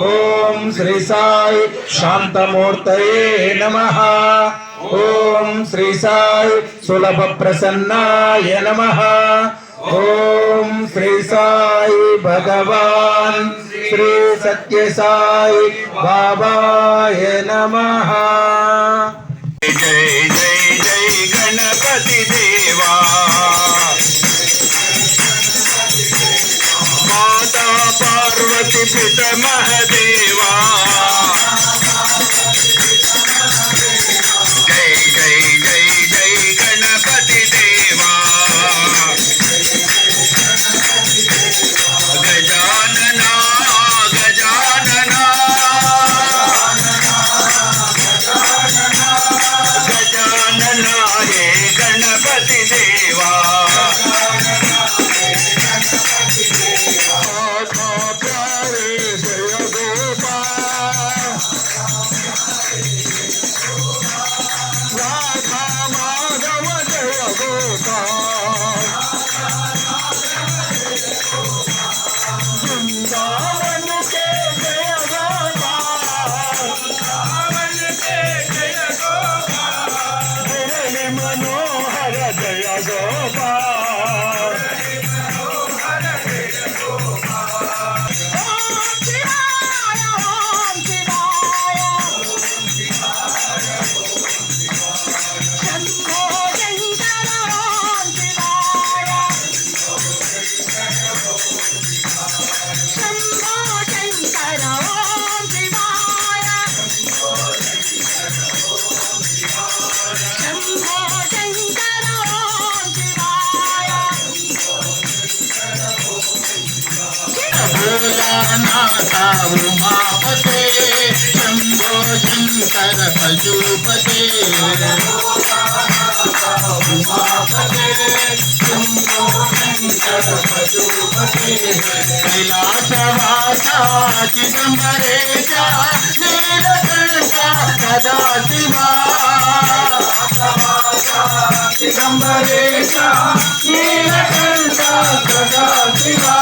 ఓం శ్రీ సాయి శాంతమూర్తయే నమ ఓం శ్రీ సాయి సులభ ప్రసన్నాయ నమ ఓం శ్రీ సాయి భగవాన్ శ్రీ సత్య సాయి బాబాయ నమః జై జై జై పార్వతి పిత మహదేవా. శంకర పశుపతే ఉమాపతే నీలకంఠ సదా శివా చిదంబరేశ నీలకంఠ సదా శివా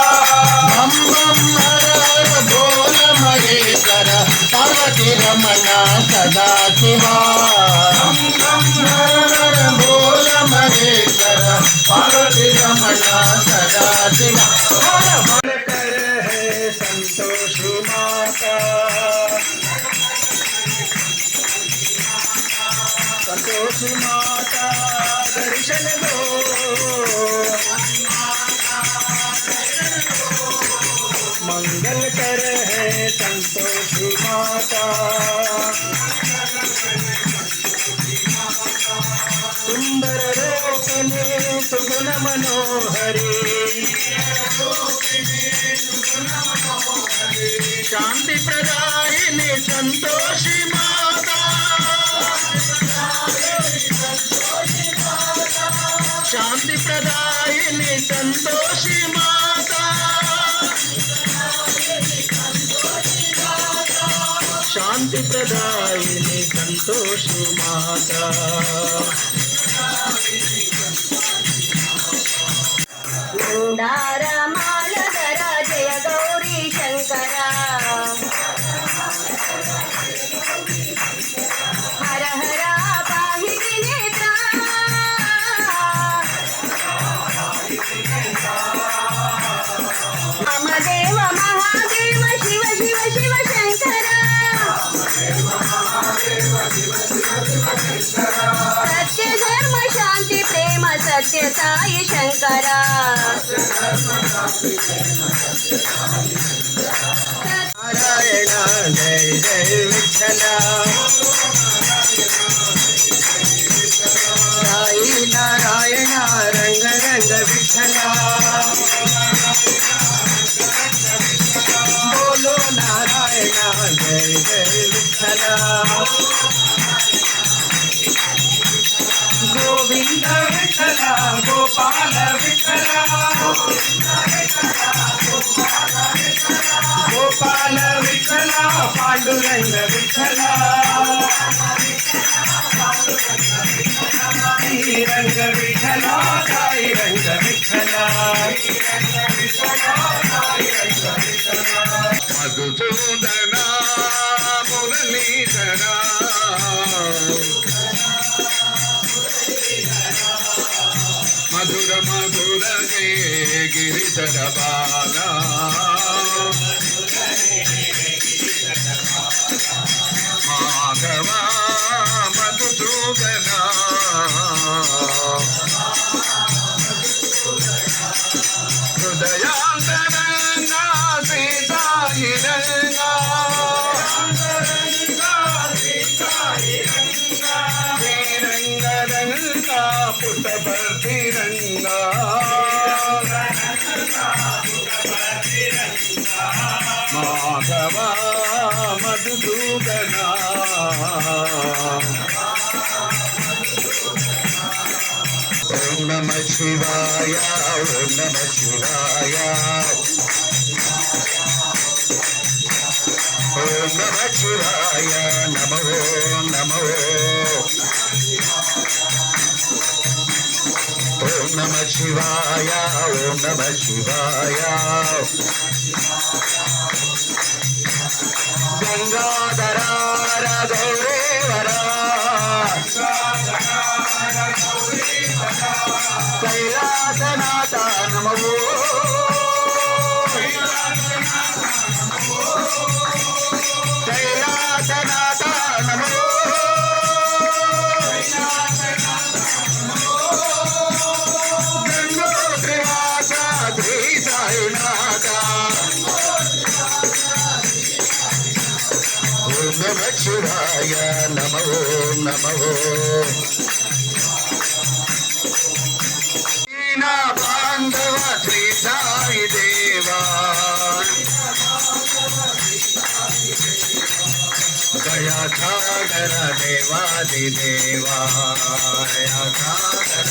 మహేశ్వర पार्वती रमना सदा शिवा। भोल महेश्वर पार्वती रमना सदा शिवा। कर संतोष माता। संतोष माता, दर्शन दो रहे संतोषी माता सुंदर रोकने सुगुण मनोहरी शांति प्रदायिनी संतोषी माता शांति प्रदायिनी संतोषी माता శాంతి ప్రదాయిని సంతోషి మాత. మందారమాలధర సత్య సాయి శంకర. నారాయణ జయ జయ విఠల సాయి నారాయణ రంగ రంగ విఠల బోలో నారాయణ జయ జయ విఠల. గోవింద విఠల గోపాల విఠల గోపాల విఠల పాండురంగ విఠల రంగ విఠల రంగ విఠల. గిరిధర మాధవ మధుసూదన. ఓం నమ శివాయ ఓం నమ శివాయ. ఓం నమ శివాయ నమో నమో. నమ శివాయ ఓం నమ శివాయ గంగాధర గౌరేవరా కైలాసనాథ నమో नमो बांधव देवा गया सागर देवादि देवा सागर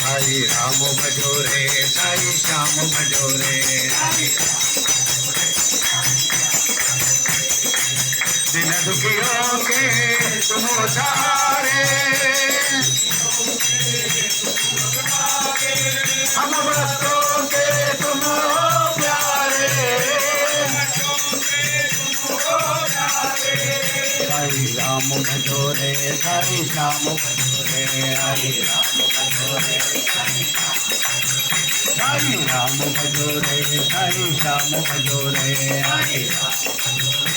साई राम भजो रे, साई श्याम भजो रे दिन दुखियों के तुम उतारे हम व्रतों के तुम प्यारे हरि राम भजो रे हरि राम भजो रे हरि राम भजो रे राम भजो रे राम भजो रे राम भजो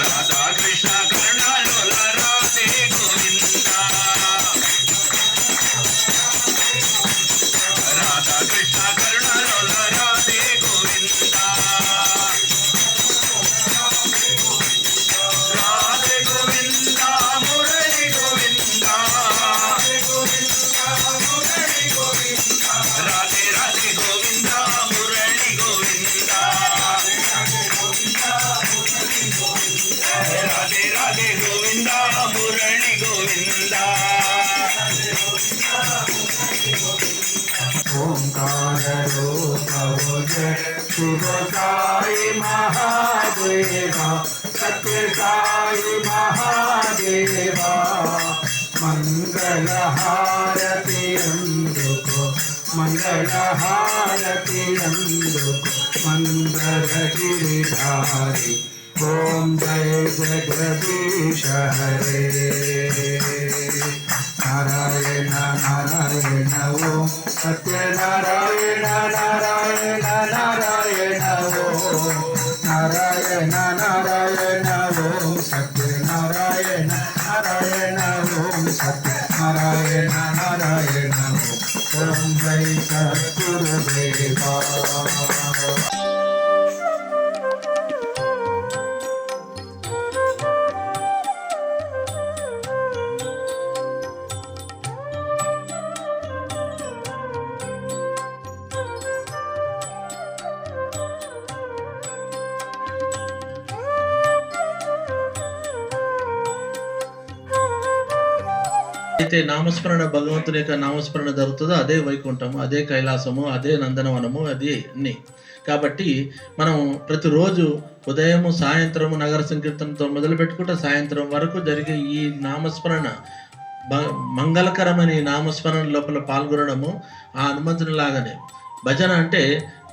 రాధాకృష్ణ. गोविंदा ओंकार जय शिव साई महादेवा सत्य साई महादेवा मंगल हारति गिरिधारी ओम जय जगदीश हरे नारायण नारायण ओम सत्यनारायण नारायण नारायण ओम नारायण नारायण ओम सत्यनारायण नारायण ओम सत्यनारायण नारायण ओम ओम जय सद्गुरुदेवा అయితే నామస్మరణ భగవంతుని యొక్క నామస్మరణ జరుగుతుందో అదే వైకుంఠము అదే కైలాసము అదే నందనవనము అది అన్ని. కాబట్టి మనం ప్రతిరోజు ఉదయము సాయంత్రము నగర సంకీర్తనతో మొదలు పెట్టుకుంటే సాయంత్రం వరకు జరిగే ఈ నామస్మరణ మంగళకరమైన నామస్మరణ లోపల పాల్గొనడము ఆ అనుమతిని లాగానే. భజన అంటే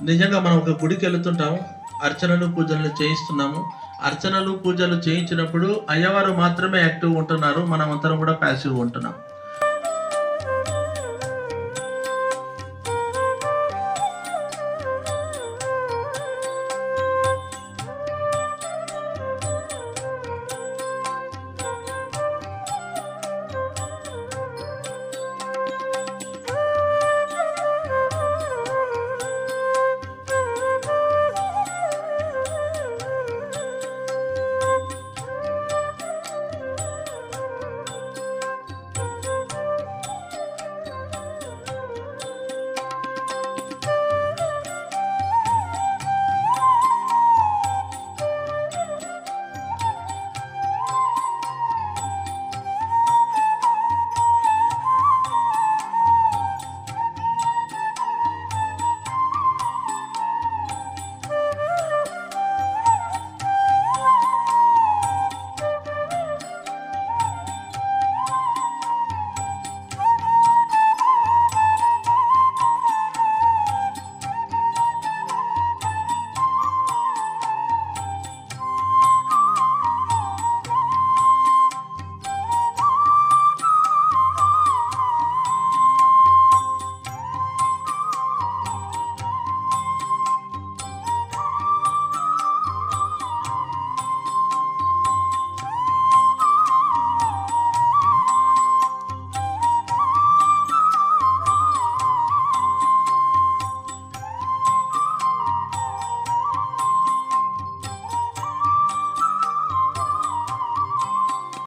నిజంగా మనం ఒక గుడికి వెళుతుంటాము అర్చనలు పూజలు చేయిస్తున్నాము అర్చనలు పూజలు చేయించినప్పుడు అయ్యవారు మాత్రమే యాక్టివ్ ఉంటున్నారు. మనం అందరం కూడా ప్యాసివ్ ఉంటున్నాం.